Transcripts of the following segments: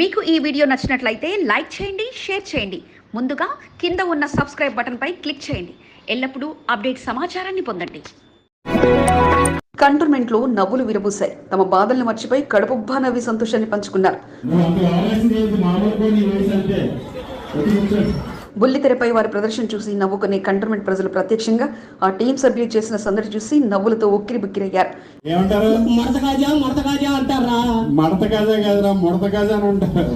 మీకు ఈ వీడియో నచ్చినట్లయితే లైక్ చేయండి షేర్ చేయండి. ముందుగా కింద ఉన్న సబ్స్క్రైబ్ బటన్పై క్లిక్ చేయండి. ఎల్లప్పుడూ అప్డేట్ సమాచారాన్ని పొందండి. కంటోన్మెంట్లో నవ్వులు విరబూశాయి. తమ బాధలను మర్చిపోయి కడుపుబ్బా నవ్వి సంతోషాన్ని పంచుకున్నారు. బుల్లితెరపై వారి ప్రదర్శన చూసి నవ్వుకునే కంటోన్మెంట్ ప్రజలు ప్రత్యక్షంగా ఆ టీం సభ్యులు చేసిన సందడి చూసి నవ్వులతో ఉక్కిరి బిక్కిరయ్యారు ఏమంటారు? మడత కాజా మడత కాజా అంటారా? మడత కాజా కాదురా ముడత కాజా అని ఉంటారు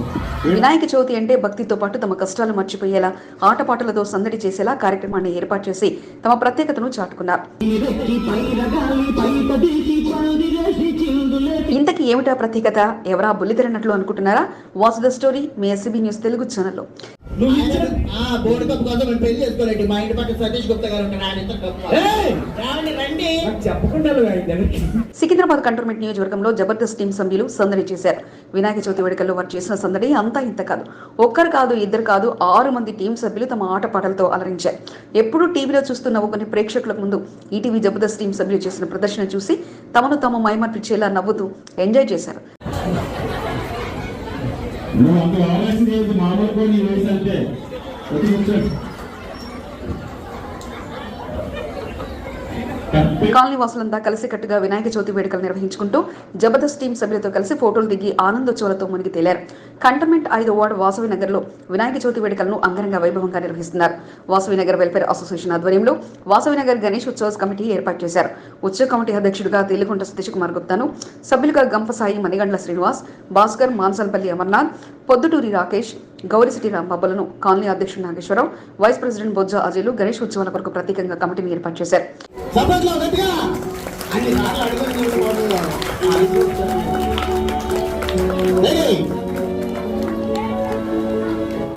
వినాయక చవితి అంటే భక్తితో పాటు తమ కష్టాలు మర్చిపోయేలా ఆటపాటలతో సందడి చేసేలా కార్యక్రమాన్ని ఏర్పాటు చేసి తమ ప్రత్యేకతను చాటుకున్నారు. ఇంతకీ ఏమిటా ప్రత్యేకత? ఎవరా బుల్లితెరన్నట్లు అనుకుంటున్నారా? వాచ్ ద స్టోరీ మీ ఎస్సీబీ న్యూస్ తెలుగు ఛానల్లో. బోర్డు కప్ కోసం మనం పెళ్ళి చేసుకోరండి మా ఇంటి పక్కన సతీష్ గుప్తా గారు ఉంటారు ఆయన ఇద్దరు కప్పు రావండి రండి. చెప్పకుండా సికింద్రాబాద్ కంటోన్మెంట్ నియోజకవర్గంలో జబర్దస్త్ టీం సభ్యులు సందడి చేశారు. వినాయక చవితి వేడుకల్లో వారు చేసిన సందడి అంతా ఇంత కాదు. ఒక్కరు కాదు ఇద్దరు కాదు ఆరు మంది టీం సభ్యులు తమ ఆటపాటలతో అలరించారు. ఎప్పుడూ టీవీలో చూస్తూ నవ్వుకునే ప్రేక్షకులకు ముందు ఈటీవీ జబర్దస్త్ టీం సభ్యులు చేసిన ప్రదర్శన చూసి తమను తాము మైమర్పించేలా నవ్వుతూ ఎంజాయ్ చేశారు. నువ్వు అంత ఆలోచన మామూలు కూడా నీ వయసు అంటే ఒక నిమిషం కరెక్ట్ కాలనీ వాసులంతా కలిసికట్టుగా వినాయక చవితి వేడుకలు నిర్వహించుకుంటూ జబర్దస్త్ టీం సభ్యులతో కలిసి ఫోటోలు దిగి ఆనందోత్సవాలతో మునిగి తేలారు. కంటోన్మెంట్ ఐదో వార్డు వాసవి నగర్లో వినాయక చవితి వేడుకలను అంగరంగ వైభవంగా నిర్వహిస్తున్నారు. వాసవి నగర్ వెల్ఫేర్ అసోసియేషన్ ఆధ్వర్యంలో వాసవి నగర్ గణేష్ ఉత్సవ కమిటీ ఏర్పాటు చేశారు. ఉత్సవ కమిటీ అధ్యక్షుడిగా తేలికుంట సతీష్ కుమార్ గుప్తాను సభ్యులుగా గంపసాయి మణిగండ్ల శ్రీనివాస్ భాస్కర్ మాన్సన్పల్లి అమర్నాథ్ పొద్దుటూరి రాకేష్ గౌరిసిటి రాంబాబులను కాలనీ అధ్యక్షుడు నాగేశ్వరరావు వైస్ ప్రెసిడెంట్ బొజ్జ అజయ్లు గణేష్ ఉత్సవాల కొరకు ప్రత్యేకంగా కమిటీని ఏర్పాటు చేశారు. సపోర్ట్లో గట్టిగా. అన్ని సార్లు అడుగులు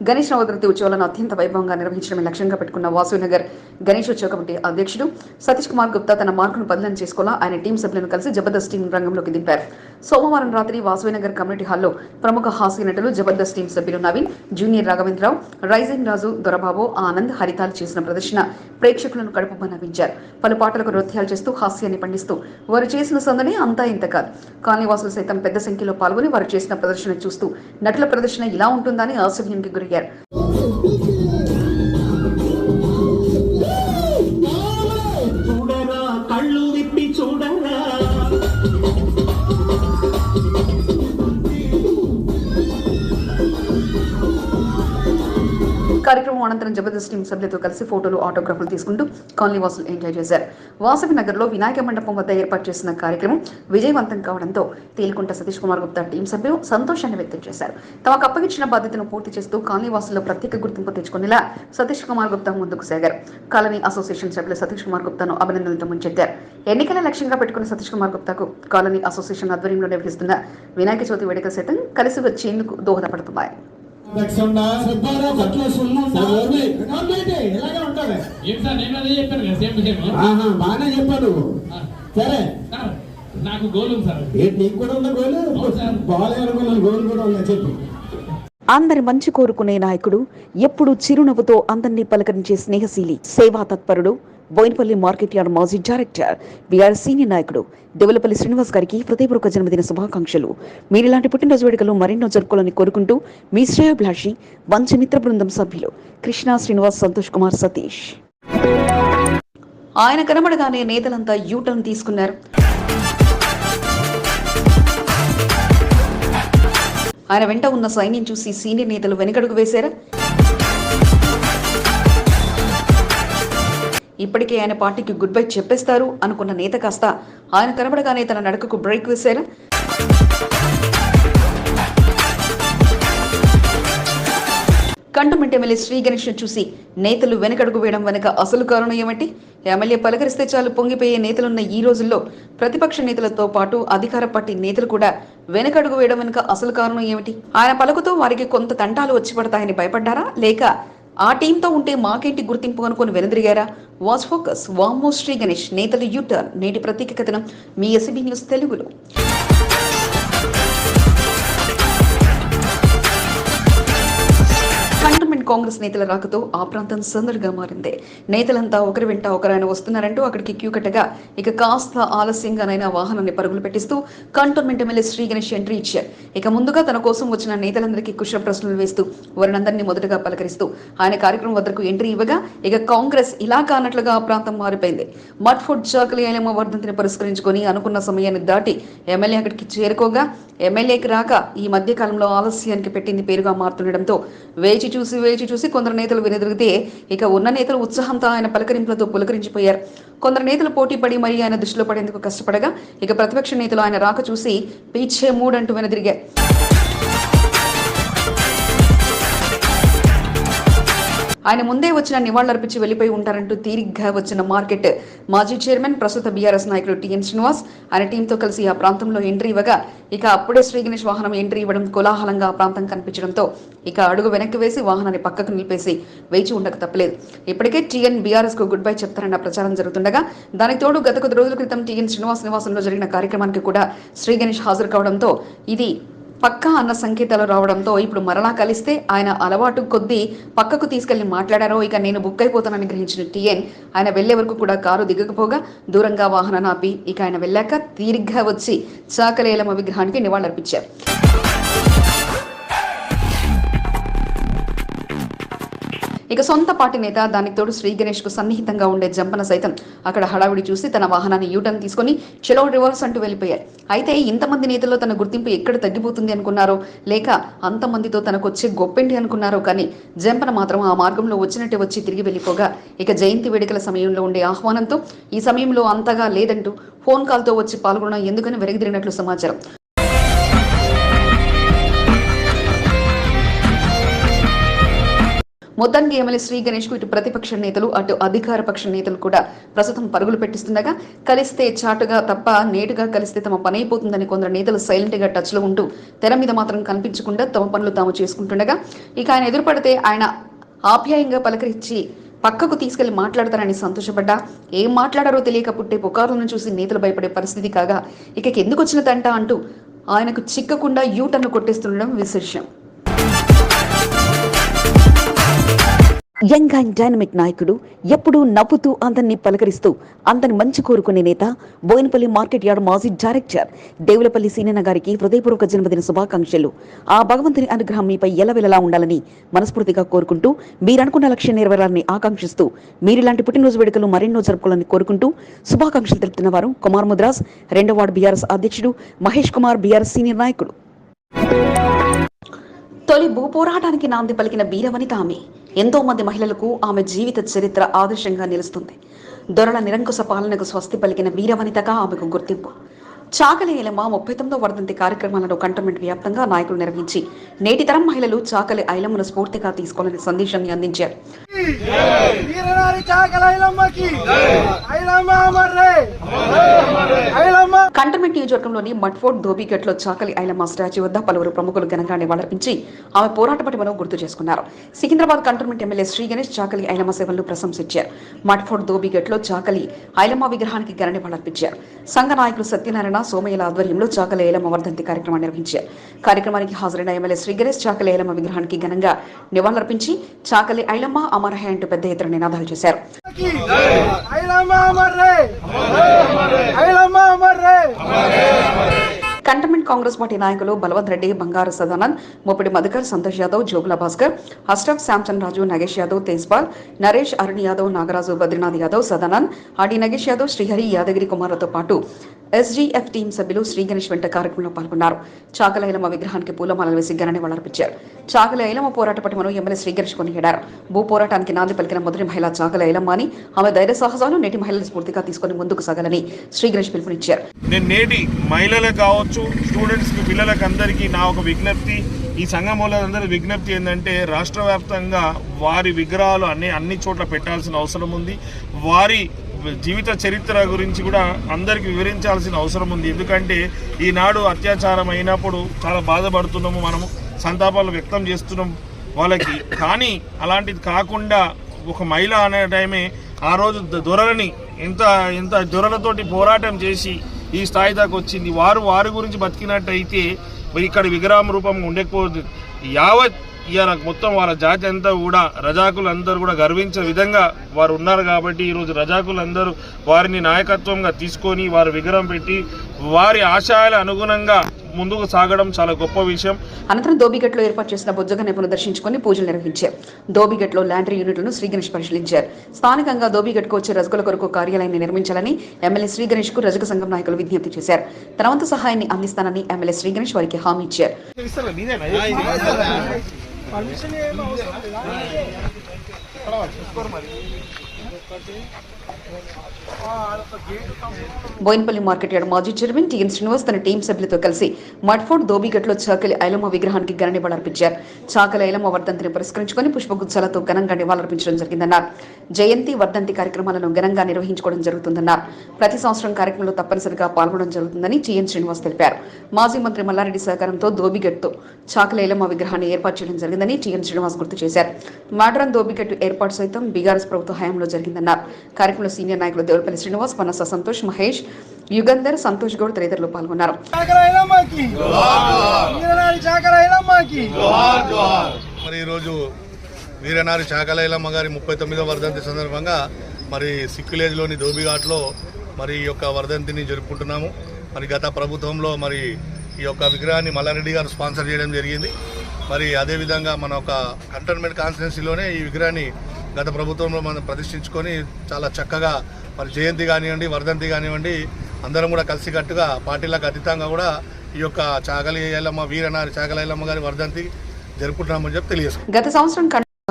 గణేష్ నవరాత్రి ఉత్సవాలను అత్యంత వైభవంగా నిర్వహించడమే లక్ష్యంగా పెట్టుకున్న వాసునగర్ గణేష్ ఉత్సవ కమిటీ అధ్యక్షుడు సతీష్ కుమార్ గుప్తా తన మార్కును బదిలీ చేసుకోలా ఆయన టీం సభ్యులను కలిసి జబర్దస్త్ టీం రంగంలోకి దింపారు. సోమవారం రాత్రి వాసునగర్ కమ్యూనిటీ హాల్లో ప్రముఖ హాస్య నటులు జబర్దస్త్ టీం సభ్యులు నవీన్ జూనియర్ రాఘవేంద్రరావు రైజింగ్ రాజు దొరబాబు ఆనంద్ హరితాల్ చేసిన ప్రదర్శన ప్రేక్షకులను కడుపు నవ్వించారు. పలు పాటలకు నృత్యాలు చేస్తూ హాస్యాన్ని పండిస్తూ వారు చేసిన సందడి అంతా ఇంత కాదు. కాలనీవాసులు సైతం పెద్ద సంఖ్యలో పాల్గొని వారు చేసిన ప్రదర్శన చూస్తూ నటుల ప్రదర్శన ఇలా ఉంటుందని ఆశ్చర్యానికి గురి Cuellar. కార్యక్రమం అనంతరం జబర్దస్త్ టీం సభ్యులతో కలిసి ఫోటోలు ఆటోగ్రాఫ్లు తీసుకుంటూ కాలనీ వాసులు ఎంజాయ్ చేశారు. వాసవి నగర్లో వినాయక మండపం వద్ద ఏర్పాటు చేసిన కార్యక్రమం విజయవంతం కావడంతో తేలికుంట సతీష్ కుమార్ గుప్తా టీం సభ్యులు సంతోషాన్ని వ్యక్తం చేశారు. తమకు అప్పగించిన బాధ్యతను పూర్తి చేస్తూ కాలనీ వాసుల్లో ప్రత్యేక గుర్తింపు తెచ్చుకునేలా సతీష్ కుమార్ గుప్తా ముందుకు సాగారు. కాలనీ అసోసియేషన్ సభ్యులు సతీష్ కుమార్ గుప్తాను అభినందనలతో ముంచెత్తారు. ఎన్నికల లక్ష్యంగా పెట్టుకున్న సతీష్ కుమార్ గుప్తాకు కాలనీ అసోసియేషన్ ఆధ్వర్యంలో నిర్వహిస్తున్న వినాయక చవితి వేడుక సైతం కలిసి వచ్చేందుకు దోహదపడుతున్నాయి. అదే చెప్పాను సరే. నాకు గోల్ ఉంది సార్. ఏంటి నీకు కూడా గోలు? అనుకున్నాను గోల్ కూడా చెప్పు. అందరి మంచి కోరుకునే నాయకుడు ఎప్పుడు చిరునవ్వుతో అందరినీ పలకరించే స్నేహశీలి సేవా తత్పరుడు బోయినపల్లి మార్కెట్ యార్డ్ మాజీ డైరెక్టర్ బీఆర్ సీనియర్ నాయకుడు దేవులపల్లి శ్రీనివాస్ గారికి హృదయపూర్వక జన్మదిన శుభాకాంక్షలు. మీరు ఇలాంటి పుట్టినరోజు వేడుకలు మరెన్నో జరుపుకోవాలని కోరుకుంటూ మీ శ్రేయోభిలాషి మంచి మిత్ర బృందం సభ్యులు కృష్ణ శ్రీనివాస్ సంతోష్ కుమార్ సతీష్. ఆయన కనబడగానే నేతలంతా యూటర్న్ తీసుకున్నారు. ఆయన వెంట ఉన్న సైన్యం చూసి సీనియర్ నేతలు వెనుకడుగు వేశారా. ఇప్పటికే ఆయన పార్టీకి గుడ్ బై చెప్పేస్తారు అనుకున్న నేత కాస్త ఆయన కనబడగానే తన నడకకు బ్రేక్ వేశారు కంటోన్మెంట్ ఎమ్మెల్యే శ్రీ గణేష్ చూసి నేతలు వెనకడుగు వేయడం వెనుక అసలు కారణం ఏమిటి? ఎమ్మెల్యే పలకరిస్తే చాలు పొంగిపోయే నేతలున్న ఈ రోజుల్లో ప్రతిపక్ష నేతలతో పాటు అధికార పార్టీ నేతలు కూడా వెనకడుగు వేయడం వెనుక అసలు కారణం ఏమిటి? ఆయన పలుకుతూ వారికి కొంత తంటాలు వచ్చి పడతాయని భయపడ్డారా? లేక ఆ టీంతో ఉంటే మాకేంటి గుర్తింపు అనుకుని వెనుదిరిగారా? Watch focus. వామో శ్రీ గణేష్. నేతలు యూటర్న్. నేటి ప్రత్యేక కథనం మీ ఎస్బీ న్యూస్ తెలుగులో. కాంగ్రెస్ నేతల రాకతో ఆ ప్రాంతం సందడిగా మారింది. నేతలంతా ఒకరి వెంట ఒకరైన వస్తున్నారంటూ అక్కడికి క్యూ కట్టగా ఇక కాస్త ఆలస్యంగానైనా వాహనాన్ని పరుగులు పెట్టిస్తూ cantonment MLA Shri Ganesh entry ఇచ్చారు. ఇక ముందుగా తన కోసం వచ్చిన నేతలందరికీ కుశల ప్రశ్నలు వేస్తూ వారినందరినీ మొదటగా పలకరిస్తూ ఆయన కార్యక్రమం వద్దకు ఎంట్రీ ఇవ్వగా ఇక కాంగ్రెస్ ఇలా కానట్లుగా ఆ ప్రాంతం మారిపోయింది. మట్ఫుడ్ చాకలి ఐలమ్మ వర్ధంతిని పురస్కరించుకొని అనుకున్న సమయాన్ని దాటి ఎమ్మెల్యే అక్కడికి చేరుకోగా ఎమ్మెల్యేకి రాక ఈ మధ్య కాలంలో ఆలస్యానికి పెట్టింది పేరుగా మారుతుండటంతో వేచి చూసి వేచి చూసి కొందరు నేతలు వెనుదిరిగితే ఇక ఉన్న నేతలు ఉత్సాహంతో ఆయన పలకరింపులతో పులకరించిపోయారు. కొందరు నేతలు పోటీ పడి మరీ ఆయన దృష్టిలో పడేందుకు కష్టపడగా ఇక ప్రతిపక్ష నేతలు ఆయన రాక చూసి పీచే మూడంటూ వెనుదిరిగారు. ఆయన ముందే వచ్చిన నివాళులర్పించి వెళ్ళిపోయి ఉంటారంటూ తీరిగ్గా వచ్చిన మార్కెట్. మాజీ చైర్మన్ ప్రస్తుత బీఆర్ఎస్ నాయకుడు టీఎం శ్రీనివాస్ ఆయన టీంతో కలిసి ఆ ప్రాంతంలో ఎంట్రీ ఇవ్వగా ఇక అప్పుడే శ్రీ గణేష్ వాహనం ఎంట్రీ ఇవ్వడం కోలాహలంగా ఆ ప్రాంతం కనిపించడంతో ఇక అడుగు వెనక్కి వేసి వాహనాన్ని పక్కకు నిలిపేసి వేచి ఉండక తప్పలేదు. ఇప్పటికే టీఎన్ బీఆర్ఎస్కు గుడ్ బై చెప్తారన్న ప్రచారం జరుగుతుండగా దానికి తోడు గత కొద్ది రోజుల క్రితం టీఎన్ శ్రీనివాస్ నివాసంలో జరిగిన కార్యక్రమానికి కూడా శ్రీ గణేష్ హాజరు కావడంతో ఇది పక్కా అన్న సంకేతాలు రావడంతో ఇప్పుడు మరలా కలిస్తే ఆయన అలవాటు కొద్దీ పక్కకు తీసుకెళ్ళి మాట్లాడారో ఇక నేను బుక్ అయిపోతానని గ్రహించిన టీఎన్. ఆయన వెళ్ళే వరకు కూడా కారు దిగకపోగా దూరంగా వాహనాన్ని ఆపి ఇక ఆయన వెళ్ళాక తీరిగ్గా వచ్చి చాకలేలమ్మ విగ్రహానికి నివాళులర్పించారు. ఇక సొంత పార్టీ నేత దానికి తోడు శ్రీ గణేష్కు సన్నిహితంగా ఉండే జంపన సైతం అక్కడ హడావిడి చూసి తన వాహనాన్ని యూటర్న్ తీసుకొని చెలో రివర్స్ అంటూ వెళ్ళిపోయారు. అయితే ఇంతమంది నేతల్లో తన గుర్తింపు ఎక్కడ తగ్గిపోతుంది అనుకున్నారో లేక అంతమందితో తనకు వచ్చే గొప్పెంటి అనుకున్నారో కానీ జంపన మాత్రం ఆ మార్గంలో వచ్చినట్టే వచ్చి తిరిగి వెళ్ళిపోగా ఇక జయంతి వేడుకల సమయంలో ఉండే ఆహ్వానంతో ఈ సమయంలో అంతగా లేదంటూ ఫోన్ కాల్తో వచ్చి పాల్గొనడం ఎందుకని వెరగిదిరినట్లు సమాచారం. మొత్తానికి ఎమ్మెల్యే శ్రీ గణేష్కు ఇటు ప్రతిపక్ష నేతలు అటు అధికార పక్ష నేతలు కూడా ప్రస్తుతం పరుగులు పెట్టిస్తుండగా కలిస్తే చాటుగా తప్ప నేటుగా కలిస్తే తమ పని అయిపోతుందని కొందరు నేతలు సైలెంట్గా టచ్లో ఉంటూ తెర మీద మాత్రం కనిపించకుండా తమ పనులు తాము చేసుకుంటుండగా ఇక ఆయన ఎదురుపడితే ఆయన ఆప్యాయంగా పలకరించి పక్కకు తీసుకెళ్ళి మాట్లాడతారని సంతోషపడ్డా. ఏం మాట్లాడారో తెలియక పుట్టే పుకారులను చూసి నేతలు భయపడే పరిస్థితి కాగా ఇక ఎందుకు వచ్చిన తంట అంటూ ఆయనకు చిక్కకుండా యూటర్ను కొట్టేస్తుండడం విశేషం. యంగ్ అండ్ డైనమిక్ నాయకుడు ఎప్పుడూ నవ్వుతూ అందరినీ పలకరిస్తూ అందరిని మంచి కోరుకునే నేత బోయినపల్లి మార్కెట్ యార్డ్ మాజీ డైరెక్టర్ దేవులపల్లి సీనన్న గారికి హృదయపూర్వక జన్మదిన శుభాకాంక్షలు. ఆ భగవంతుని అనుగ్రహం మీపై ఎలవెలలా ఉండాలని మనస్ఫూర్తిగా కోరుకుంటూ మీరనుకున్న లక్ష్యం నెరవేరాలని ఆకాంక్షిస్తూ మీరిలాంటి పుట్టినరోజు వేడుకలు మరెన్నో జరుపుకోవాలని కోరుకుంటూ శుభాకాంక్షలు తెలుపుతున్న వారు కుమార్ ముద్రాస్ రెండో వార్డు బీఆర్ఎస్ అధ్యక్షుడు మహేష్ కుమార్ బీఆర్ఎస్ సీనియర్ నాయకుడు. తొలి భూ పోరాటానికి నాంది పలికిన వీరవనిత ఆమె. ఎంతో మంది మహిళలకు ఆమె జీవిత చరిత్ర ఆదర్శంగా నిలుస్తుంది. దొరల నిరంకుశ పాలనకు స్వస్తి పలికిన వీరవనితగా ఆమెకు గుర్తింపు. చాకలి ముప్పై తొమ్మిదో వర్ధంతి కార్యక్రమాలను కంటోన్మెంట్ వ్యాప్తంగా నాయకులు నిర్వహించి నేటి తరం మహిళలు చాకలి ఐలమ్మను స్ఫూర్తిగా తీసుకోవాలని సందేశాన్ని అందించారు. వీరనారి చాకల ఐలమ్మకి ఐలమ్మ అమర్రే. నియోజకవర్గంలోని మట్ఫోర్డ్ ధోబీగట్లో చాకలి ఐలమ్మ స్టాచ్యూ వద్ద పలువురు ప్రముఖులు ఘనంగా నివాళులర్పించి ఆమె పోరాట పటిమను గుర్తు చేసుకున్నారు. సికింద్రాబాద్ కంటర్మెంట్ ఎమ్మెల్యే శ్రీ గణేష్ చాకలి ఐలమ్మ సేవలను ప్రశంసించారు. మట్ఫోర్డ్ ధోబీగట్లో చాకలి ఐలమ్మ విగ్రహానికి ఘన నివాళులర్పించారు. సంఘ నాయకులు సత్యనారాయణ సోమయ్యల ఆధ్వర్యంలో చాకలి ఐలమ్మ వర్ధంతి కార్యక్రమాన్ని నిర్వహించారు. కార్యక్రమానికి హాజరైన ఎమ్మెల్యే శ్రీ గణేష్ చాకలి ఐలమ్మ విగ్రహానికి ఘనంగా నివాళులర్పించి చాకలి ఐలమ్మ అమరహే అంటూ పెద్ద ఎత్తున నినాదాలు చేశారు. ఐలమ్మ అమర్రే ఐలమ్మ అమర్రే కంటోన్మెంట్ కాంగ్రెస్ పార్టీ నాయకులు బలవంత్ రెడ్డి బంగారు సదానంద్ ముప్పటి మధుకర్ సంతోష్ యాదవ్ జోగుల భాస్కర్ అష్రఫ్ శాంసన్ రాజు నగేష్ యాదవ్ తేజ్పాల్ నరేష్ అరుణ్ యాదవ్ నాగరాజు బద్రీనాథ్ యాదవ్ సదానంద్ ఆడి నగేష్ యాదవ్ శ్రీహరి యాదగిరి కుమార్లతో పాటు ఎస్జీఎఫ్ టీం సభ్యులు శ్రీ గణేష్ వెంట కార్యక్రమంలో పాల్గొన్నారు. చాకల ఐలమ్మ విగ్రహానికి పూలమాలలు వేసి ఘన వాళ్ళర్పించారు చాకల ఐలమ్మ పోరాట పటిమను ఎమ్మెల్యే శ్రీ గణేష్ కొనియాడారు. భూ పోరాటానికి నాంది పలికిన మొదటి మహిళ చాకల ఐలమ్మ అని ఆమె ధైర్య సాహసాలు నేటి మహిళలు స్ఫూర్తిగా తీసుకుని ముందుకు సాగాలని శ్రీ గణేష్ పిలుపునిచ్చారు. నేటి మహిళలకు కావచ్చు స్టూడెంట్స్కి పిల్లలకు అందరికీ నా ఒక విజ్ఞప్తి. ఈ సంఘం వాళ్ళందరి విజ్ఞప్తి ఏంటంటే రాష్ట్ర వ్యాప్తంగా వారి విగ్రహాలు అన్ని అన్ని చోట్ల పెట్టాల్సిన అవసరం ఉంది. వారి జీవిత చరిత్ర గురించి కూడా అందరికి వివరించాల్సిన అవసరం ఉంది. ఎందుకంటే ఈనాడు అత్యాచారం అయినప్పుడు చాలా బాధపడుతున్నాము మనము సంతాపాలు వ్యక్తం చేస్తున్నాం వాళ్ళకి. కానీ అలాంటిది కాకుండా ఒక మహిళ అనే టైమే ఆ రోజు దొరలని ఎంత ఎంత దొరలతోటి పోరాటం చేసి ఈ స్థాయి దాకా వచ్చింది. వారు వారి గురించి బతికినట్టయితే ఇక్కడ విగ్రహం రూపంగా ఉండకపోతుంది యావత్ ఇవాళ మొత్తం వాళ్ళ జాతి అంతా కూడా రజాకులందరూ కూడా గర్వించే విధంగా వారు ఉన్నారు కాబట్టి ఈరోజు రజాకులందరూ వారిని నాయకత్వంగా తీసుకొని వారు విగ్రహం పెట్టి వారి ఆశయాల అనుగుణంగా ముందుకు సాగడం చాలా గొప్ప విషయం. అనంతరం దోబిగట్లో ఏర్పాటు చేసిన బొజ్జగన్నే పునర్దర్శించుకొని పూజలు నిర్వహించారు. దోబిగట్లో ల్యాండరీ యూనిట్లను శ్రీ గణేష్ పరిశీలించారు. స్థానికంగా దోబిగట్కు వచ్చే రజకుల కొరకు కార్యాలయాన్ని నిర్మించాలని ఎమ్మెల్యే శ్రీ గణేష్కు రజక సంఘం నాయకులు విజ్ఞప్తి చేశారు. తన వంతు సహాయాన్ని అందిస్తానని ఎమ్మెల్యే శ్రీ గణేష్ వారికి హామీ ఇచ్చారు. పర్మిషన్ బోయిన్పల్లి మార్కెట్ యార్డ్ మాజీ చైర్మన్ టిఎన్ శ్రీనివాస్ తన టీం సభ్యులతో కలిసి మడ్ఫోర్డ్ దోబిగట్లో చాకలి ఐలమ్మ విగ్రహానికి ఘన నివాళులర్పించారు. చాకలి ఐలమ్మ వర్ధంతిని పురస్కరించుకొని పుష్పగుచ్చాలతో ఘనంగా నివాళులర్పించడం జరిగిందన్నారు. జయంతి వర్ధంతి కార్యక్రమాలను ఘనంగా నిర్వహించుకోవడం జరుగుతుందన్నారు. ప్రతి సంవత్సరం కార్యక్రమంలో తప్పనిసరిగా పాల్గొనడం జరుగుతుందని టిఎన్ శ్రీనివాస్ తెలిపారు. మాజీ మంత్రి మల్లారెడ్డి సహకారంతో దోబిగట్తో చాకలి ఐలమ్మ విగ్రహాన్ని ఏర్పాటు చేయడం జరిగిందని టీఎన్ శ్రీనివాస్ గుర్తు చేశారు. మాడ్రన్ దోబిగట్టు ఏర్పాటు సైతం బీఆర్ఎస్ ప్రభుత్వ హయాంలో జరిగిందన్నారు. కార్యక్రమంలో సీనియర్ నాయకులు దేవులపల్లి శ్రీనివాస్ పనస సంతోష్ మహేష్ యుగంధర్ సంతోష్ గౌడ్ తదితరులు పాల్గొన్నారు. మరి ఈరోజు వీరనారి చాకలైలమ్మ గారి ముప్పై తొమ్మిదవ వర్ధంతి సందర్భంగా మరి సిక్కిలేజ్లోని ధోబిఘాట్లో మరి ఈ యొక్క వర్ధంతిని జరుపుకుంటున్నాము. మరి గత ప్రభుత్వంలో మరి ఈ యొక్క విగ్రహాన్ని మల్లారెడ్డి గారు స్పాన్సర్ చేయడం జరిగింది. మరి అదేవిధంగా మన ఒక కంటోన్మెంట్ కాన్స్టిట్యున్సీలోనే ఈ విగ్రహాన్ని గత ప్రభుత్వంలో మనం ప్రతిష్ఠించుకొని చాలా చక్కగా మరి జయంతి కానివ్వండి వర్ధంతి కానివ్వండి అందరం కూడా కలిసికట్టుగా పార్టీలకు అతీతంగా కూడా ఈ యొక్క చాగలి ఐలమ్మ వీరనారి చాగలి ఐలమ్మ గారి వర్ధంతి జరుపుకుంటున్నామని చెప్పి తెలియజేసుకుంటున్నాం. గత సంవత్సరం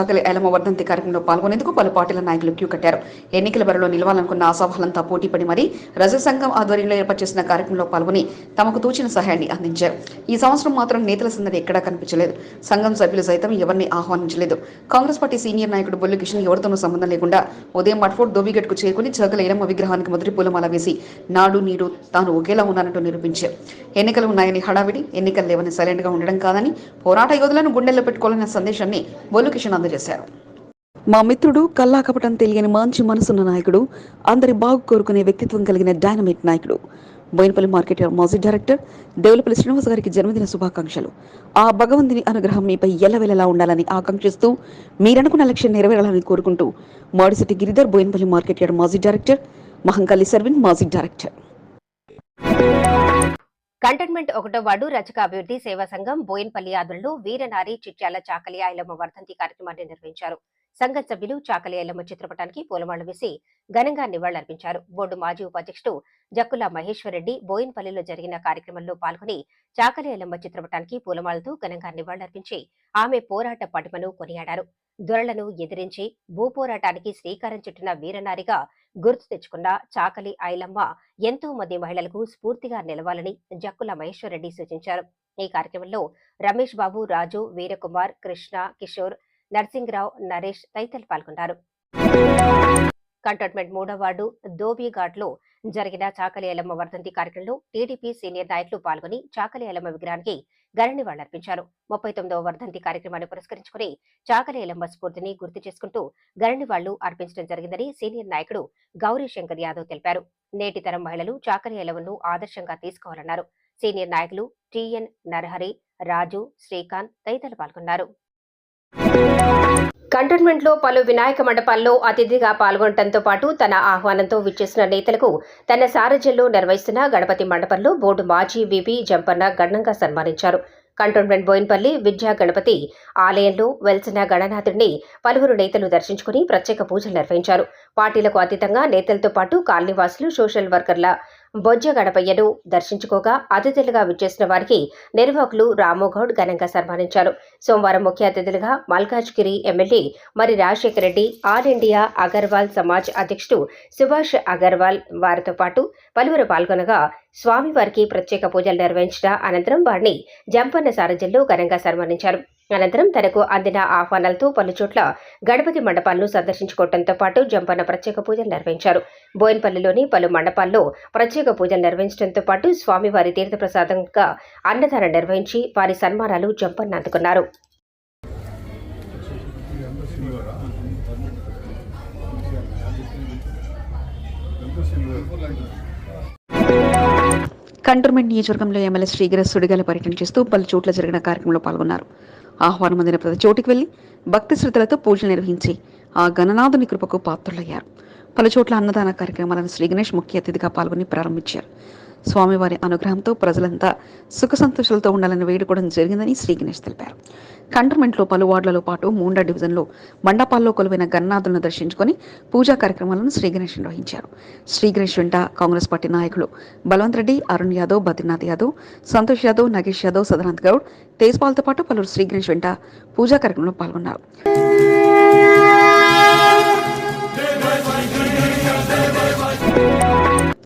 కన్నా ఎలమ వర్ధంతి కార్యక్రమంలో పాల్గొనేందుకు పలు పార్టీల నాయకులు క్యూ కట్టారు. ఎన్నికల బరిలో నిలవాలనుకున్న ఆశావాలంతా పోటీపడి మరీ రజ సంఘం ఆధ్వర్యంలో ఏర్పాటు చేసిన కార్యక్రమంలో పాల్గొని తమకు తోచిన సహాయాన్ని అందించారు. ఈ సంవత్సరం మాత్రం నేతల సందడి ఎక్కడా కనిపించలేదు. సంఘం సభ్యులు సైతం ఎవరిని ఆహ్వానించలేదు. కాంగ్రెస్ పార్టీ సీనియర్ నాయకుడు బొల్లు కిషన్ ఎవరితోనూ సంబంధం లేకుండా ఉదయం మట్ఫోర్ట్ దోబిగట్కు చేరుకుని చగల ఐలమ్మ విగ్రహానికి మొదటి పూలమాల వేసి నాడు నీడు తాను ఒకేలా ఉన్నానంటూ నిరూపించారు. ఎన్నికలు ఉన్నాయని హడావిడి ఎన్నికలు లేవని సైలెంట్గా ఉండడం కాదని పోరాట యోధులను గుండెల్లో పెట్టుకోవాలనే సందేశాన్ని బొల్లు కిషన్ అందజేశారు మా మిత్రుడు కల్లాకపటం తెలియని మంచి మనసున్న నాయకుడు అందరి బాగు కోరుకునే వ్యక్తిత్వం కలిగిన డైనమిక్ నాయకుడు. బోయినపల్లి మార్కెట్ యార్డ్ మాజీ డైరెక్టర్ దేవులపల్లి శ్రీనివాస్ గారికి జన్మదిన శుభాకాంక్షలు. ఆ భగవంతుని అనుగ్రహం మీపై ఎల్లవెల్లలా ఉండాలని ఆకాంక్షిస్తూ మీరనుకున్న లక్ష్యం నెరవేరాలని కోరుకుంటూ మాడిసిటీ గిరిధర్ బోయినపల్లి మార్కెట్ యార్డ్ మాజీ డైరెక్టర్ మహంకాళి సర్విన్ మాజీ డైరెక్టర్. కంటైన్మెంట్ ఒకటో వార్డు రచక అభివృద్ధి సేవా సంఘం బోయిన్పల్లి ఆధ్వర్యంలో వీరనారి చిట్యాల చాకలి ఐలమ్మ వర్ధంతి కార్యక్రమాన్ని నిర్వహించారు. సంఘం సభ్యులు చాకలి ఐలమ్మ చిత్రపటానికి పూలమాల వేసి ఘనంగా నివాళులర్పించారు. బోర్డు మాజీ ఉపాధ్యక్షుడు జక్కుల మహేశ్వరరెడ్డి బోయిన్పల్లిలో జరిగిన కార్యక్రమంలో పాల్గొని చాకలి ఐలమ్మ చిత్రపటానికి పూలమాలతో ఘనంగా నివాళులర్పించి ఆమె పోరాట పటిమను కొనియాడారు. దొరలను ఎదిరించి భూపోరాటానికి శ్రీకారం చుట్టిన వీరనారిగా గుర్తు తెచ్చుకున్న చాకలి ఐలమ్మ ఎంతో మంది మహిళలకు స్ఫూర్తిగా నిలవాలని జక్కుల మహేశ్వరరెడ్డి సూచించారు. ఈ కార్యక్రమంలో రమేష్ బాబు రాజు వీరకుమార్ కృష్ణ కిషోర్ నర్సింగ్రావు నరేష్ తదితరులు పాల్గొన్నారు కంటోన్మెంట్ మూడో వార్డు దోబిఘాట్లో జరిగిన చాకలి ఐలమ్మ వర్ధంతి కార్యక్రమంలో టీడీపీ సీనియర్ నాయకులు పాల్గొని చాకలి ఐలమ్మ విగ్రహానికి ఘన నివాళులర్పించారు ముప్పై తొమ్మిదవ వర్ధంతి కార్యక్రమాన్ని పురస్కరించుకుని చాకలి ఐలమ్మ స్ఫూర్తిని గుర్తు చేసుకుంటూ ఘన నివాళులు అర్పించడం జరిగిందని సీనియర్ నాయకుడు గౌరీ శంకర్ యాదవ్ తెలిపారు. నేటి తరం మహిళలు చాకలి ఐలమ్మను ఆదర్శంగా తీసుకోవాలన్నారు. సీనియర్ నాయకులు టిఎన్ నరహరి రాజు శ్రీకాంత్ తదితరులు పాల్గొన్నారు. కంటోన్మెంట్లో పలు వినాయక మండపాల్లో అతిథిగా పాల్గొనడంతో పాటు తన ఆహ్వానంతో విచ్చేసిన నేతలకు తన సారథ్యంలో నిర్వహిస్తున్న గణపతి మండపంలో బోర్డు మాజీ వివి జంపన్న ఘనంగా సన్మానించారు. కంటోన్మెంట్ బోయిన్పల్లి విద్యా గణపతి ఆలయంలో వెలిసిన గణనాథుడిని పలువురు నేతలు దర్శించుకుని ప్రత్యేక పూజలు నిర్వహించారు. పార్టీలకు అతీతంగా నేతలతో పాటు కాలనీవాసులు సోషల్ వర్కర్ల బొజ్జ గణపయ్యను దర్శించుకోగా అతిథులుగా విచ్చేసిన వారికి నిర్వాహకులు రామోగౌడ్ ఘనంగా సన్మానించారు. సోమవారం ముఖ్య అతిథులుగా మల్కాజ్గిరి ఎమ్మెల్యే మరి రాజశేఖర రెడ్డి ఆల్ ఇండియా అగర్వాల్ సమాజ్ అధ్యక్షుడు సుభాష్ అగర్వాల్ వారితో పాటు పలువురు పాల్గొనగా స్వామివారికి ప్రత్యేక పూజలు నిర్వహించిన అనంతరం వారిని జంపన్న సారథ్యంలో ఘనంగా సన్మానించారు. అనంతరం తనకు అందిన ఆహ్వానాలతో పలు చోట్ల గణపతి మండపాలను సందర్శించుకోవడంతో పాటు జంపన్న ప్రత్యేక పూజలు నిర్వహించారు. బోయిన్పల్లిలోని పలు మండపాల్లో ప్రత్యేక పూజలు నిర్వహించడంతో పాటు స్వామివారి తీర్థప్రసాదంగా అన్నదానం నిర్వహించి వారి సన్మానాలు జంపన్న అందుకున్నారు. కంటోన్మెంట్ నియోజకవర్గంలో ఎమ్మెల్యే శ్రీగిరి సుడిగాలి పర్యటన చేస్తూ పలు చోట్ల జరిగిన కార్యక్రమంలో పాల్గొన్నారు. ఆహ్వానం అందిన ప్రతి చోటికి వెళ్ళి భక్తి శ్రద్ధలతో పూజలు నిర్వహించి ఆ గణనాథుని కృపకు పాత్రులయ్యారు. పలు చోట్ల అన్నదాన కార్యక్రమాలను శ్రీ గణేష్ ముఖ్య అతిథిగా పాల్గొని ప్రారంభించారు. స్వామివారి అనుగ్రహంతో ప్రజలంతా సుఖ సంతోషాలతో ఉండాలని వేడుకోవడం జరిగిందని శ్రీ గణేష్ తెలిపారు. కంటర్మెంట్లో పలు వార్డులలో పాటు మూండా డివిజన్లో మండపాల్లో కొలువైన గన్నాథులను దర్శించుకొని పూజా కార్యక్రమాలను శ్రీ గణేష్ నిర్వహించారు. శ్రీ గణేష్ వెంట కాంగ్రెస్ పార్టీ నాయకులు బలవంత్ రెడ్డి అరుణ్ యాదవ్ బద్రీనాథ్ యాదవ్ సంతోష్ యాదవ్ నగేష్ యాదవ్ సదానంద్ గౌడ్ తేజ్పాల్తో పాటు పలువురు శ్రీ గణేష్ వెంట పూజా కార్యక్రమంలో పాల్గొన్నారు.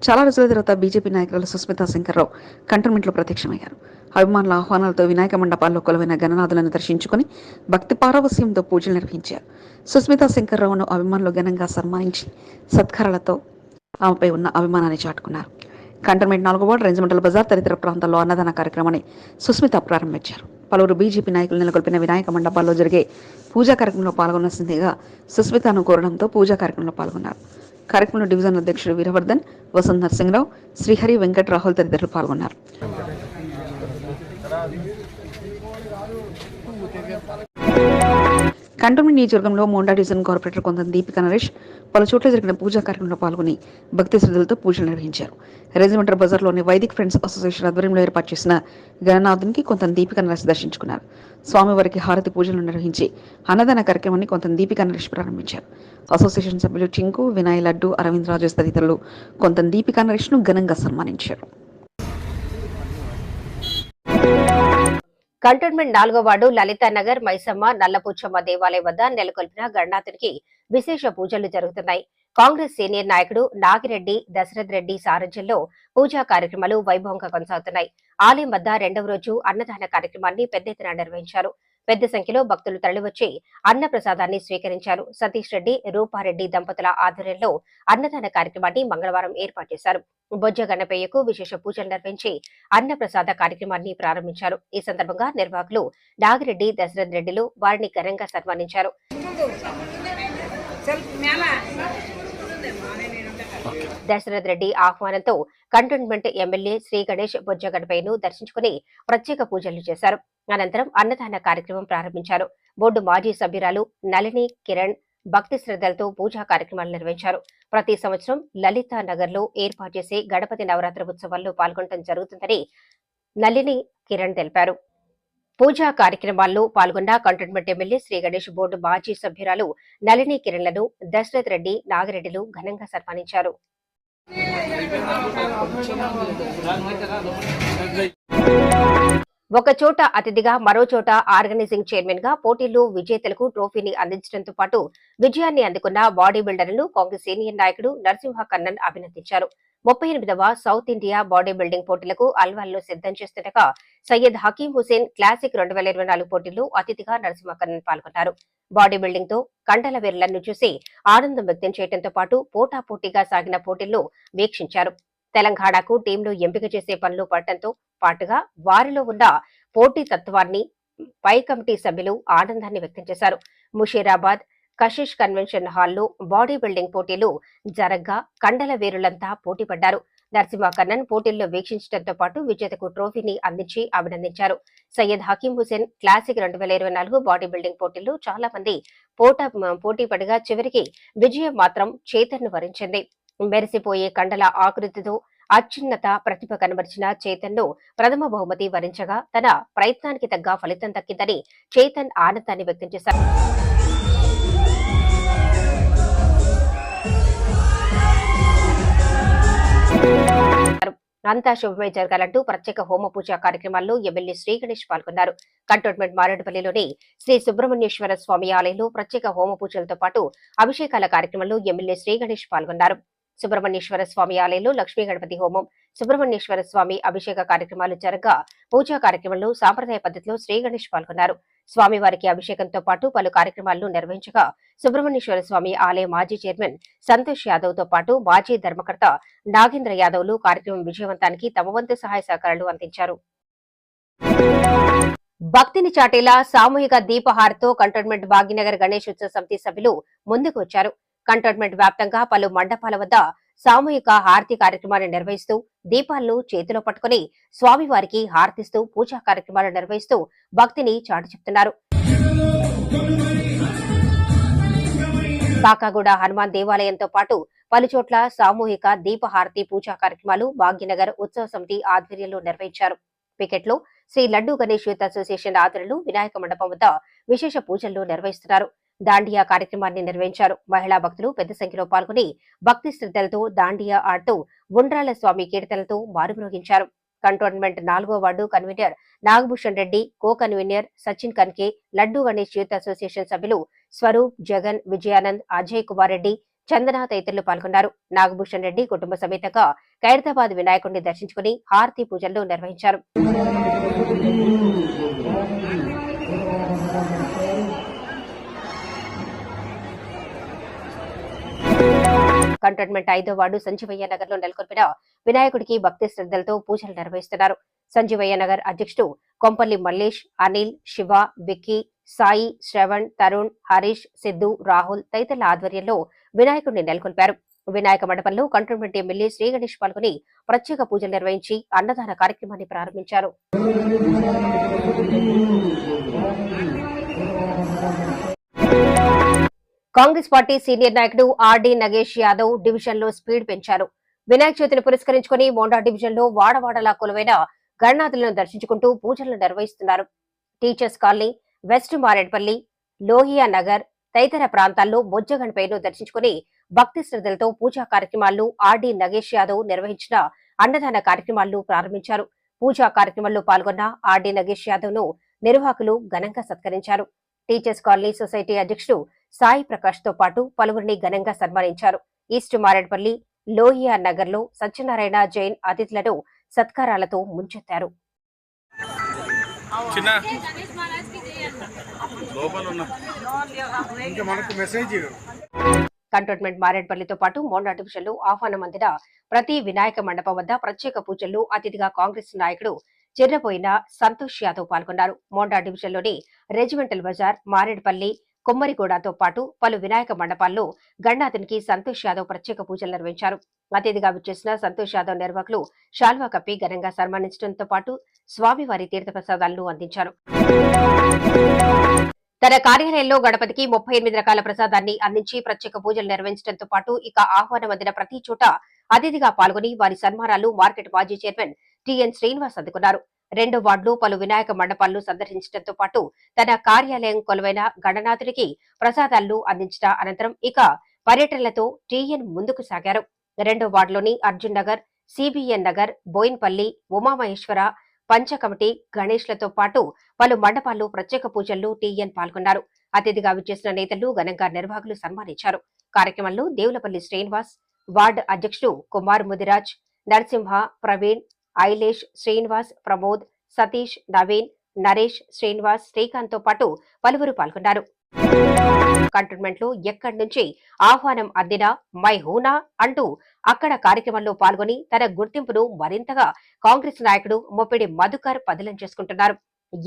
చాలా రోజుల తర్వాత బీజేపీ నాయకురాలు సుస్మితా శంకర్రావు కంటోన్మెంట్లో ప్రత్యక్షమయ్యారు. అభిమానుల ఆహ్వానాలతో వినాయక మండపాల్లో కొలువైన గణనాథులను దర్శించుకుని భక్తి పారవస్యంతో పూజలు నిర్వహించారు. సుస్మితా శంకర్రావును అభిమానులు ఘనంగా సన్మానించి సత్కారాలతో ఆమెపై ఉన్న అభిమానాన్ని చాటుకున్నారు. కంటోన్మెంట్ నాలుగో వార్డు రెంజమంటల బజార్ తదితర ప్రాంతాల్లో అన్నదాన కార్యక్రమాన్ని సుస్మిత ప్రారంభించారు. పలువురు బీజేపీ నాయకులు నెలకొల్పిన వినాయక మండపాల్లో జరిగే పూజా కార్యక్రమంలో పాల్గొనాల్సిందిగా సుస్మితను కోరడంతో పూజా కార్యక్రమంలో పాల్గొన్నారు. కార్యక్రమంలో డివిజన్ అధ్యక్షుడు వీరవర్ధన్ వసంత్ నరసింహరావు శ్రీహరి వెంకట రాహుల్ తదితరులు పాల్గొన్నారు. కంటోన్మెంట్ నియోజకవర్గంలో మోండా డివిజన్ కార్పొరేటర్ కొంత దీపిక నరేష్ పలు చోట్ల జరిగిన పూజా కార్యక్రమంలో పాల్గొని భక్తి శ్రద్ధలతో పూజలు నిర్వహించారు. రెజిమెంటర్ బజార్లోని వైదిక్ ఫ్రెండ్స్ అసోసియేషన్ ఆధ్వర్యంలో ఏర్పాటు చేసిన గణనాథునికి కొంత దీపిక నరేష్ దర్శించుకున్నారు. స్వామివారికి హారతి పూజలు నిర్వహించి అన్నదాన కార్యక్రమాన్ని కొంత దీపిక నరేష్ ప్రారంభించారు. అసోసియేషన్ సభ్యులు చింకు వినాయ్ లడ్డు అరవింద్ రాజు తదితరులు కొంత దీపిక నరేష్ను ఘనంగా సన్మానించారు. కంటోన్మెంట్ నాలుగో వార్డు లలితానగర్ మైసమ్మ నల్లపుచ్చమ్మ దేవాలయం వద్ద నెలకొల్పిన గణనాథునికి విశేష పూజలు జరుగుతున్నాయి. కాంగ్రెస్ సీనియర్ నాయకుడు నాగిరెడ్డి దశరథ్ రెడ్డి సారథ్యంలో పూజా కార్యక్రమాలు వైభవంగా కొనసాగుతున్నాయి. ఆలయం వద్ద రెండవ రోజు అన్నదాన కార్యక్రమాన్ని పెద్ద ఎత్తున నిర్వహించారు. పెద్ద సంఖ్యలో భక్తులు తరలివచ్చి అన్న ప్రసాదాన్ని స్వీకరించారు. సతీష్ రెడ్డి రూపారెడ్డి దంపతుల ఆధ్వర్యంలో అన్నదాన కార్యక్రమాన్ని మంగళవారం ఏర్పాటు చేశారు. బొజ్జ గణపయ్యకు విశేష పూజలు నిర్వహించి అన్న ప్రసాద కార్యక్రమాన్ని ప్రారంభించారు. ఈ సందర్భంగా నిర్వాహకులు నాగిరెడ్డి దశరథ్ రెడ్డిలు వారిని ఘనంగా సన్మానించారు. దశరథ్ రెడ్డి ఆహ్వానంతో కంటోన్మెంట్ ఎమ్మెల్యే శ్రీ గణేష్ బొజ్జగడ్పైను దర్శించుకుని ప్రత్యేక పూజలు చేశారు. అనంతరం అన్నదాన కార్యక్రమం ప్రారంభించారు. బోర్డు మాజీ సభ్యురాలు నళిని కిరణ్ భక్తి శ్రద్ధలతో పూజా కార్యక్రమాలు నిర్వహించారు. ప్రతి సంవత్సరం లలితా నగర్లో ఏర్పాటు చేసే గణపతి నవరాత్రి ఉత్సవాల్లో పాల్గొనడం జరుగుతుందని నళిని కిరణ్ తెలిపారు. పూజా కార్యక్రమాల్లో పాల్గొన్న cantonment MLA Shri Ganesh board మాజీ సభ్యురాలు నళిని కిరణ్లను దశరథ్ రెడ్డి నాగిరెడ్డిలు ఘనంగా సన్మానించారు. ఒక చోట అతిథిగా మరో చోట ఆర్గనైజింగ్ చైర్మన్గా పోటీల్లో విజేతలకు ట్రోఫీని అందించడంతో పాటు విజయాన్ని అందుకున్న బాడీ బిల్డర్లను కాంగ్రెస్ సీనియర్ నాయకుడు నరసింహ కన్నన్ అభినందించారు. ముప్పై ఎనిమిదవ సౌత్ ఇండియా బాడీ బిల్డింగ్ పోటీలకు అల్వాల్లో సిద్ధం చేస్తుండగా సయ్యద్ హకీం హుసేన్ క్లాసిక్ రెండు వేల ఇరవై నాలుగు పోటీల్లో అతిథిగా నరసింహకరణ్ పాల్గొన్నారు. బాడీ బిల్డింగ్తో కండల వీరులను చూసి ఆనందం వ్యక్తం చేయడంతో పాటు పోటాపోటీగా సాగిన పోటీల్లో వీక్షించారు. తెలంగాణకు టీంలో ఎంపిక చేసే పనులు పడటంతో పాటుగా వారిలో ఉన్న పోటీ తత్వాన్ని పై కమిటీ సభ్యులు ఆనందాన్ని వ్యక్తం చేశారు. ముషీరాబాద్ కషిష్ కన్వెన్షన్ హాల్లో బాడీ బిల్డింగ్ పోటీలు జరగ్గా కండల వీరులంతా పోటీ పడ్డారు నరసింహ కన్నన్ పోటీల్లో వీక్షించడంతో పాటు విజేతకు ట్రోఫీని అందించి అభినందించారు. సయ్యద్ హకీం హుసేన్ క్లాసిక్ రెండు వేల ఇరవై నాలుగు బాడీ బిల్డింగ్ పోటీల్లో చాలా మంది పోట పోటీ పడగా చివరికి విజయం మాత్రం చేతన్ను వరించింది. మెరిసిపోయే కండల ఆకృతితో అత్యున్నత ప్రతిభ కనబరిచిన చేతన్ను ప్రథమ బహుమతి వరించగా తన ప్రయత్నానికి తగ్గ ఫలితం దక్కిందని చేతన్ ఆనందాన్ని వ్యక్తం చేశారు. అంతా శుభమే జరగాలంటూ ప్రత్యేక హోమ పూజ కార్యక్రమాల్లో ఎమ్మెల్యే శ్రీ గణేష్ పాల్గొన్నారు. కంటోన్మెంట్ మారేడుపల్లిలోని శ్రీ సుబ్రహ్మణ్యేశ్వర స్వామి ఆలయంలో ప్రత్యేక హోమ పూజలతో పాటు అభిషేకాల కార్యక్రమంలో ఎమ్మెల్యే శ్రీ గణేష్ పాల్గొన్నారు. సుబ్రహ్మణ్యేశ్వర స్వామి ఆలయంలో లక్ష్మీ గణపతి హోమం సుబ్రహ్మణ్యేశ్వర స్వామి అభిషేక కార్యక్రమాలు జరగా పూజా కార్యక్రమంలో సాంప్రదాయ పద్ధతిలో శ్రీ గణేష్ పాల్గొన్నారు. స్వామివారికి అభిషేకంతో పాటు పలు కార్యక్రమాలను నిర్వహించగా సుబ్రహ్మణ్యేశ్వర స్వామి ఆలయ మాజీ చైర్మన్ సంతోష్ యాదవ్తో పాటు మాజీ ధర్మకర్త నాగేంద్ర యాదవ్లు కార్యక్రమం విజయవంతానికి తమ వంతు సహాయ సహకారాలు అందించారు. భక్తిని చాటేలా సామూహిక దీపహారతో కంటోన్మెంట్ భాగ్యనగర్ గణేష్ ఉత్సవ సమితి సభ్యులు ముందుకు వచ్చారు. కంటోన్మెంట్ వ్యాప్తంగా పలు మండపాల వద్ద సామూహిక హారతి కార్యక్రమాన్ని నిర్వహిస్తూ దీపాలను చేతిలో పట్టుకుని స్వామివారికి హారతిస్తూ పూజా కార్యక్రమాలు నిర్వహిస్తూ భక్తిని చాటు చెప్తున్నారు. కాకాగూడ హనుమాన్ దేవాలయంతో పాటు పలుచోట్ల సామూహిక దీపహారతి పూజా కార్యక్రమాలు భాగ్యనగర్ ఉత్సవ సమితి ఆధ్వర్యంలో నిర్వహించారు. పికెట్లో శ్రీ లడ్డూ గణేష్ యూత్ అసోసియేషన్ ఆధ్వర్యంలో వినాయక మండపం వద్ద విశేష పూజలు నిర్వహిస్తున్నారు. దాండియా కార్యక్రమాన్ని నిర్వహించారు. మహిళా భక్తులు పెద్ద సంఖ్యలో పాల్గొని భక్తి శ్రద్ధలతో దాండియా ఆడుతూ ఉండ్రాల స్వామి కీర్తనలతో మారుమ్రోగించారు. కంటోన్మెంట్ నాలుగో ward convener Nagabhushan Reddy co convener Sachin Kanke Laddu Ganesh youth association సభ్యులు స్వరూప్ జగన్ విజయానంద్ అజయ్ కుమార్ రెడ్డి చందన తదితరులు పాల్గొన్నారు. నాగభూషణ్ రెడ్డి కుటుంబ సమేతంగా ఖైరతాబాద్ వినాయకుడిని దర్శించుకుని హారతి పూజలు నిర్వహించారు. కంటోన్మెంట్ ఐదో వార్డు సంజీవయ్య నగర్లో నెలకొల్పిన వినాయకుడికి భక్తి శ్రద్ధలతో పూజలు నిర్వహిస్తున్నారు. సంజీవయ్య నగర్ అధ్యక్షుడు కొంపల్లి మల్లేష్ అనిల్ శివ విక్కీ సాయి శ్రవణ్ తరుణ్ హరీష్ సిద్ధు రాహుల్ తదితరుల ఆధ్వర్యంలో వినాయకుడిని నెలకొల్పారు. వినాయక మండపంలో కంటోన్మెంట్ ఎమ్మెల్యే శ్రీ గణేష్ పాల్గొని ప్రత్యేక పూజలు నిర్వహించి అన్నదాన కార్యక్రమాన్ని ప్రారంభించారు. కాంగ్రెస్ పార్టీ సీనియర్ నాయకుడు ఆర్డి నగేష్ యాదవ్ డివిజన్లో స్పీడ్ పెంచారు. వినాయక చవితిని పురస్కరించుకుని మోండా డివిజన్లో వాడవాడలా కొలువైన గణనాథులను దర్శించుకుంటూ పూజలు నిర్వహిస్తున్నారు. Teachers colony west Maredpally Lohia Nagar తదితర ప్రాంతాల్లో బొజ్జగణపైను దర్శించుకుని భక్తి శ్రద్ధలతో పూజా కార్యక్రమాలను ఆర్డి నగేష్ యాదవ్ నిర్వహించిన అన్నదాన కార్యక్రమాలను ప్రారంభించారు. పూజా కార్యక్రమంలో పాల్గొన్న ఆర్డి నగేష్ యాదవ్ను నిర్వాహకులు ఘనంగా సత్కరించారు. టీచర్స్ కాలనీ సొసైటీ అధ్యక్షుడు సాయి ప్రకాష్తో పాటు పలువురిని ఘనంగా సన్మానించారు. ఈస్ట్ మారేడ్పల్లి లోహియా నగర్లో సత్యనారాయణ జైన్ అతిథులను సత్కారాలతో ముంచెత్తారు. ఇంకా మనకు మెసేజ్ కంటోన్మెంట్ మారేడ్పల్లితో పాటు మోండా డివిజన్లో ఆహ్వానం అందిన ప్రతి వినాయక మండపం వద్ద ప్రత్యేక పూజల్లో అతిథిగా కాంగ్రెస్ నాయకుడు చిర్రపోయిన సంతోష్ యాదవ్ పాల్గొన్నారు. మోండా డివిజన్లోని రెజిమెంటల్ బజార్ మారేడ్పల్లి కొమ్మరిగూడతో పాటు పలు వినాయక మండపాల్లో గణనాథునికి సంతోష్ యాదవ్ ప్రత్యేక పూజలు నిర్వహించారు. అతిథిగా విచ్చేసిన సంతోష్ యాదవ్ నిర్వాహకులు షాల్వా కప్పి ఘనంగా సన్మానించడంతో పాటు స్వామివారి తీర్థప్రసాదాలను అందించారు. తన కార్యాలయంలో గణపతికి ముప్పై ఎనిమిది రకాల ప్రసాదాన్ని అందించి ప్రత్యేక పూజలు నిర్వహించడంతో పాటు ఇక ఆహ్వానం అందిన ప్రతి చోట అతిథిగా పాల్గొని వారి సన్మానాలు మార్కెట్ మాజీ చైర్మన్ టిఎన్ శ్రీనివాస్ అందుకున్నారు. రెండు వార్డులు పలు వినాయక మండపాలను సందర్శించడంతో పాటు తన కార్యాలయం కొలువైన గణనాథుడికి ప్రసాదాలను అందించిన అనంతరం ఇక పర్యటనలతో టీఎన్ ముందుకు సాగారు. రెండో వార్డులోని అర్జున్ నగర్ సిబిఎన్ నగర్ బోయిన్పల్లి ఉమామహేశ్వర పంచకమిటి గణేష్లతో పాటు పలు మండపాల్లో ప్రత్యేక పూజల్లో టీఎన్ పాల్గొన్నారు. అతిథిగా విచ్చేసిన నేతలు ఘనంగా నిర్వాహకులు సన్మానించారు. కార్యక్రమంలో దేవులపల్లి శ్రీనివాస్ వార్డు అధ్యక్షుడు కుమార్ ముదిరాజ్ నరసింహ ప్రవీణ్ ఐలేష్ శ్రీనివాస్ ప్రమోద్ సతీష్ నవీన్ నరేష్ శ్రీనివాస్ శ్రీకాంత్తో పాటు పలువురు పాల్గొన్నారు. కంటోన్మెంట్లో ఎక్కడి నుంచి ఆహ్వానం అందినా మై హూనా అంటూ అక్కడ కార్యక్రమంలో పాల్గొని తన గుర్తింపును మరింతగా కాంగ్రెస్ నాయకుడు మొప్పిడి మధుకర్ పదిలం చేసుకుంటున్నారు.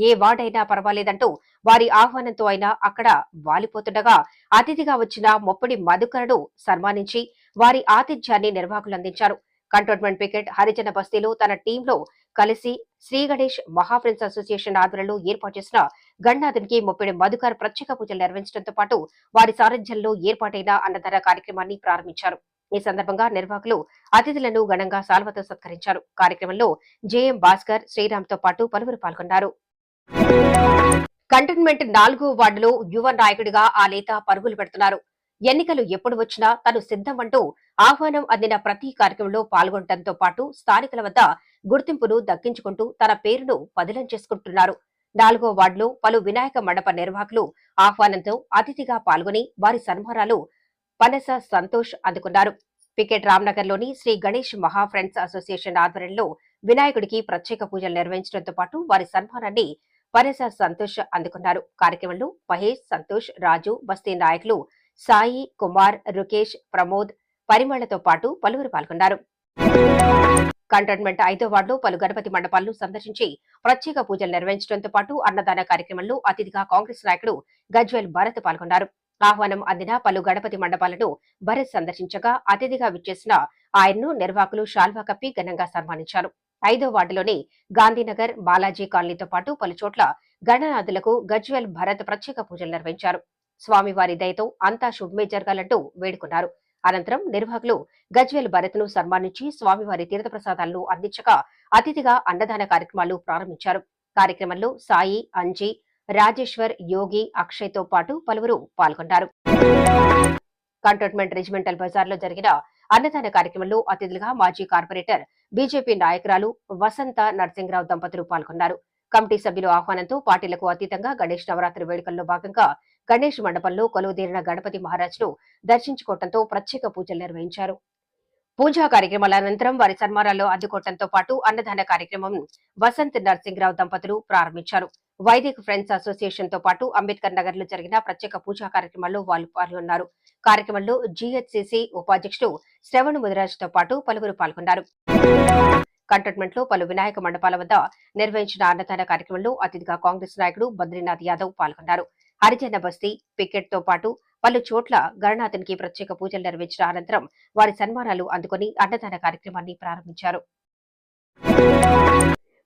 ఏ వార్డైనా పర్వాలేదంటూ వారి ఆహ్వానంతో అయినా అక్కడ వాలిపోతుండగా అతిథిగా వచ్చిన మొప్పడి మధుకరుడు సన్మానించి వారి ఆతిథ్యాన్ని నిర్వాహకులు అందించారు కంటోన్మెంట్ పికెట్ హరిజన బస్తీలో తన టీంలో కలిసి శ్రీ గణేష్ మహాఫ్రెండ్స్ అసోసియేషన్ ఆధ్వర్యంలో ఏర్పాటు చేసిన గణనాథునికి ముప్పిడి మధుకర్ ప్రత్యేక పూజలు నిర్వహించడంతో పాటు వారి సారథ్యంలో ఏర్పాటైన అన్నదాన కార్యక్రమాన్ని ప్రారంభించారు. ఈ సందర్భంగా నిర్వాహకులు అతిథులను ఘనంగా సాల్వతో సత్కరించారు. కార్యక్రమంలో జేఎం భాస్కర్ శ్రీరామ్తో పాటు పలువురు పాల్గొన్నారు. కంటోన్మెంట్ నాలుగో వార్డులో యువ నాయకుడిగా ఆ నేత పరుగులు పెడుతున్నారు. ఎన్నికలు ఎప్పుడు వచ్చినా తను సిద్ధం అంటూ ఆహ్వానం అందిన ప్రతి కార్యక్రమంలో పాల్గొనడంతో పాటు స్థానికుల వద్ద గుర్తింపును దక్కించుకుంటూ తన పేరును పదిలం చేసుకుంటున్నారు. నాలుగో వార్డులో పలు వినాయక మండప నిర్వాహకులు ఆహ్వానంతో అతిథిగా పాల్గొని వారి సన్మానాలు పనస సంతోష్ అందుకున్నారు. పికెట్ రామ్నగర్లోని శ్రీ గణేష్ మహా ఫ్రెండ్స్ అసోసియేషన్ ఆధ్వర్యంలో వినాయకుడికి ప్రత్యేక పూజలు నిర్వహించడంతో పాటు వారి సన్మానాన్ని పనస సంతోష్ అందుకున్నారు. కార్యక్రమంలో మహేష్ సంతోష్ రాజు బస్తీ నాయకులు సాయి కుమార్ రుకేష్ ప్రమోద్ పరిమళతో పాటు పలువురు పాల్గొన్నారు. కంటోన్మెంట్ ఐదో వార్డులో పలు గణపతి మండపాలను సందర్శించి ప్రత్యేక పూజలు నిర్వహించడంతో పాటు అన్నదాన కార్యక్రమంలో అతిథిగా కాంగ్రెస్ నాయకుడు గజ్వెల్ భరత్ పాల్గొన్నారు. ఆహ్వానం అందిన పలు గణపతి మండపాలను భరత్ సందర్శించగా అతిథిగా విచ్చేసిన ఆయన్ను నిర్వాహకులు షాల్వా కప్పి ఘనంగా సన్మానించారు. ఐదో వార్డులోని గాంధీనగర్ బాలాజీ కాలనీతో పాటు పలు చోట్ల గణనాథులకు గజ్వెల్ భరత్ ప్రత్యేక పూజలు నిర్వహించారు. స్వామివారి దయతో అంతా శుభమే జరగాలంటూ వేడుకున్నారు. అనంతరం నిర్వాహకులు గజ్వెల్ భరత్ను సన్మానించి స్వామివారి తీర్థప్రసాదాలను అందించగా అతిథిగా అన్నదాన కార్యక్రమాలు ప్రారంభించారు. కార్యక్రమంలో సాయి అంజీ రాజేశ్వర్ యోగి అక్షయ్తో పాటు పలువురు పాల్గొన్నారు. కంటోన్మెంట్ రెజిమెంటల్ బజార్లో జరిగిన అన్నదాన కార్యక్రమంలో అతిథులుగా మాజీ కార్పొరేటర్ బీజేపీ నాయకురాలు వసంత నరసింహరావు దంపతులు పాల్గొన్నారు. కమిటీ సభ్యుల ఆహ్వానంతో పార్టీలకు అతీతంగా గణేష్ నవరాత్రి వేడుకల్లో భాగంగా గణేష్ మండపంలో కొలువుదీరిన గణపతి మహారాజ్ను దర్శించుకోవడంతో ప్రత్యేక పూజలు నిర్వహించారు. పూజా కార్యక్రమాల అనంతరం వారి సన్మానాల్లో అందుకోవడంతో పాటు అన్నదాన కార్యక్రమం వసంత్ నరసింహరావు దంపతులు ప్రారంభించారు. వైదిక్ ఫ్రెండ్స్ అసోసియేషన్తో పాటు అంబేద్కర్ నగర్లో జరిగిన ప్రత్యేక పూజా కార్యక్రమాల్లో వాళ్ళు పాల్గొన్నారు. కార్యక్రమంలో జీహెచ్సిసి ఉపాధ్యక్షుడు శ్రవణ్ ముదిరాజ్తో పాటు పలువురు పాల్గొన్నారు. కంటోన్మెంట్లో పలు వినాయక మండపాల వద్ద నిర్వహించిన అన్నదాన కార్యక్రమంలో అతిథిగా కాంగ్రెస్ నాయకుడు బద్రీనాథ్ యాదవ్ పాల్గొన్నారు. హరిజన బస్తీ పికెట్తో పాటు పలు చోట్ల గణనాథునికి ప్రత్యేక పూజలు నిర్వహించిన అనంతరం వారి సన్మానాలు అందుకుని అన్నదాన కార్యక్రమాన్ని ప్రారంభించారు.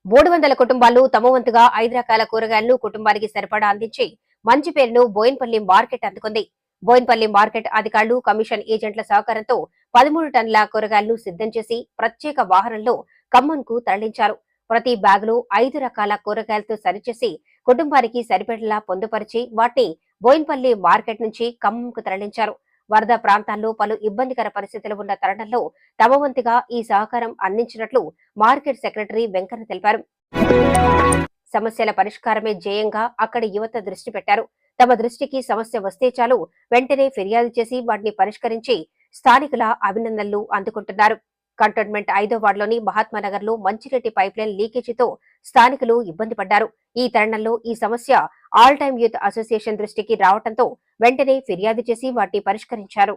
మూడు వందల కుటుంబాలు తమ వంతుగా ఐదు రకాల కూరగాయలను కుటుంబానికి సరిపడా అందించి మంచి పేరును బోయిన్పల్లి మార్కెట్ అందుకుంది. బోయిన్పల్లి మార్కెట్ అధికారులు కమిషన్ ఏజెంట్ల సహకారంతో పదమూడు టన్నుల కూరగాయలను సిద్ధం చేసి ప్రత్యేక వాహనంలో ఖమ్మంకు తరలించారు. ప్రతి బ్యాగులో ఐదు రకాల కూరగాయలతో సరిచేసి కుటుంబానికి సరిపడేలా పొందుపరిచి వాటిని బోయిన్పల్లి మార్కెట్ నుంచి ఖమ్మంకు తరలించారు. వరద ప్రాంతాల్లో పలు ఇబ్బందికర పరిస్థితులు ఉన్న తరుణంలో తమ వంతుగా ఈ సహకారం అందించినట్లు మార్కెట్ సెక్రటరీ వెంకన్న తెలిపారు. సమస్యల పరిష్కారమే జయంగా అక్కడి యువత దృష్టి పెట్టారు. తమ దృష్టికి సమస్య వస్తే చాలు వెంటనే ఫిర్యాదు చేసి వాటిని పరిష్కరించి స్థానికుల అభినందనలు అందుకుంటున్నారు. కంటోన్మెంట్ ఐదో వార్డులోని మహాత్మానగర్లో మంచిరెడ్డి పైప్లైన్ లీకేజీతో స్థానికులు ఇబ్బంది పడ్డారు. ఈ తరుణంలో ఈ సమస్య ఆల్ టైమ్ యూత్ అసోసియేషన్ దృష్టికి రావడంతో వెంటనే ఫిర్యాదు చేసి వాటిని పరిష్కరించారు.